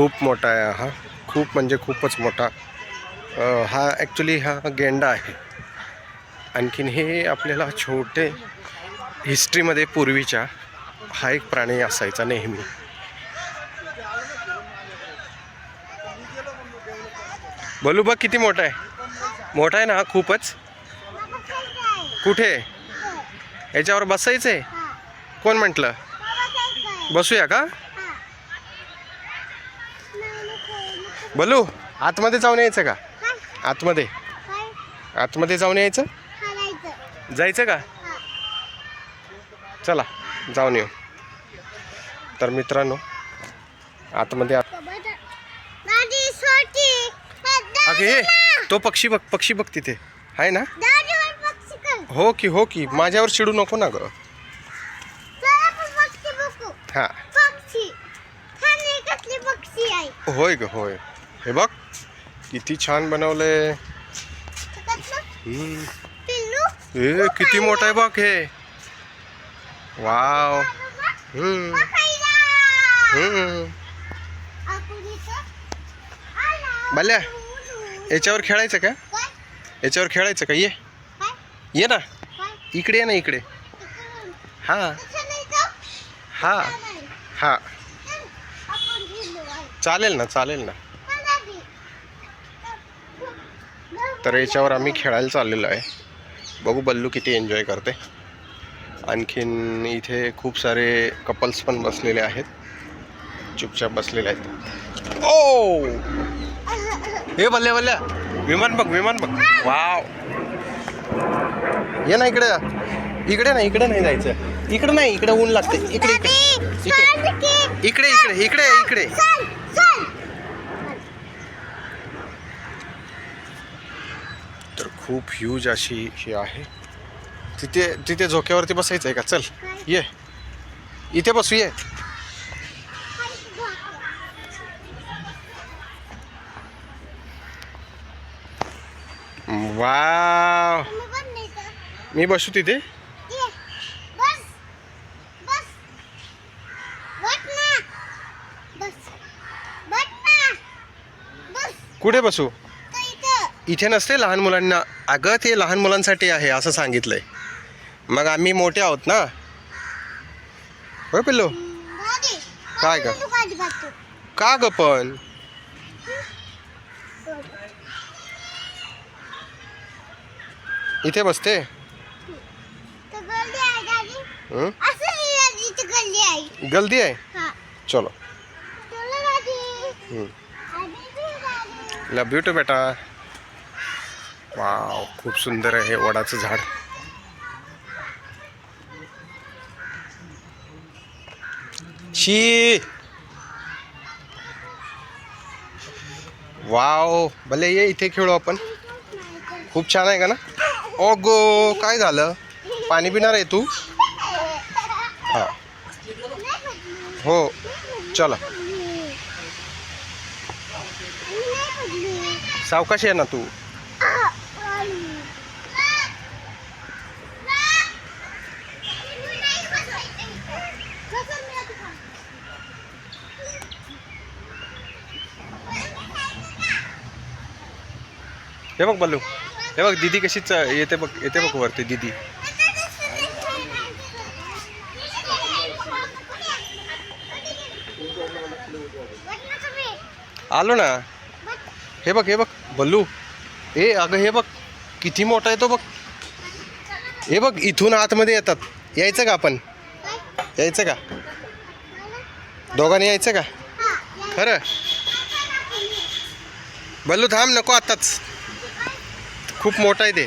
खूप मोठा आहे हा. खूप म्हणजे खूपच मोठा. हा ॲक्च्युली हा गेंडा आहे. आणखीन हे आपल्याला छोटे हिस्ट्रीमध्ये पूर्वीच्या हा एक प्राणी असायचा नेहमी. बोलू बघ किती मोठा आहे. मोठा आहे ना हा खूपच? कुठे? याच्यावर बसायचं आहे कोण म्हटलं? बसूया का? बोलू आतमध्ये जाऊन यायचं का? आतमध्ये. आतमध्ये जाऊन यायचं? जायचं. का? चला जाऊन येऊ. तर मित्रांनो आतमध्ये आत अगे तो पक्षी बघ पक्षी बघ तिथे. आहे ना? हो की हो की. माझ्यावर चिडू नको ना ग. हा. होय ग होय. हे बघ किती छान बनवलंय. हे किती मोठं आहे बघ हे. वाव. हम्म. हम्म. बाल्या याच्यावर खेळायचं का? याच्यावर खेळायचं का? ये. ये ना. इकडे ये ना इकडे. हा. हा. हा. चालेल ना चालेल ना. तर याच्यावर आम्ही खेळायला चाललेलो आहे. बघू बल्लू किती एन्जॉय करते. आणखीन इथे खूप सारे कपल्स पण बसलेले आहेत. चुपचाप बसलेले आहेत. ओ! हे बल्ल्या बल्ल्या. विमान बघ विमान बघ. वाव. ये ना इकडे. इकडे नाही इकडे नाही जायचं. इकडे नाही इकडे ऊन लागते इकडे इकडे. इकडे. इकडे इकडे इकडे इकडे तर खूप ह्यूज अशी ही आहे. तिथे तिथे झोक्यावरती बसायचं आहे का? चल ये. इथे बसू ये. मी बसू तिथे? कुठे बसू? इथे नसते लहान मुलांना. अगं ते लहान मुलांसाठी आहे असं सांगितलंय. मग आम्ही मोठे आहोत ना? होय पिल्लू? काय ग? का ग पण? इथे बसते? गलती आहे चलो. लव यू टू बेटा. वाव खूप सुंदर आहे वडाचं झाड. शी! वाव भले ये इथे खेळू आपण. खूप छान आहे का ना? ओ गो काय झालं? पाणी पिणार आहे तू? हा. हो चला. सावकाश आहे ना तू. हे बघ बल्लू. हे बघ दीदी कशीच येते बघ येते बघ वरती दीदी. आलो ना. हे बघ हे बघ बल्लू. ए अगं हे बघ किती मोठा आहे तो बघ. हे बघ इथून आतमध्ये येतात. यायचं का आपण? यायचं का? दोघांनी यायचं का? खरं? बल्लू थांब नको आत्ताच खूप मोठा आहे ते.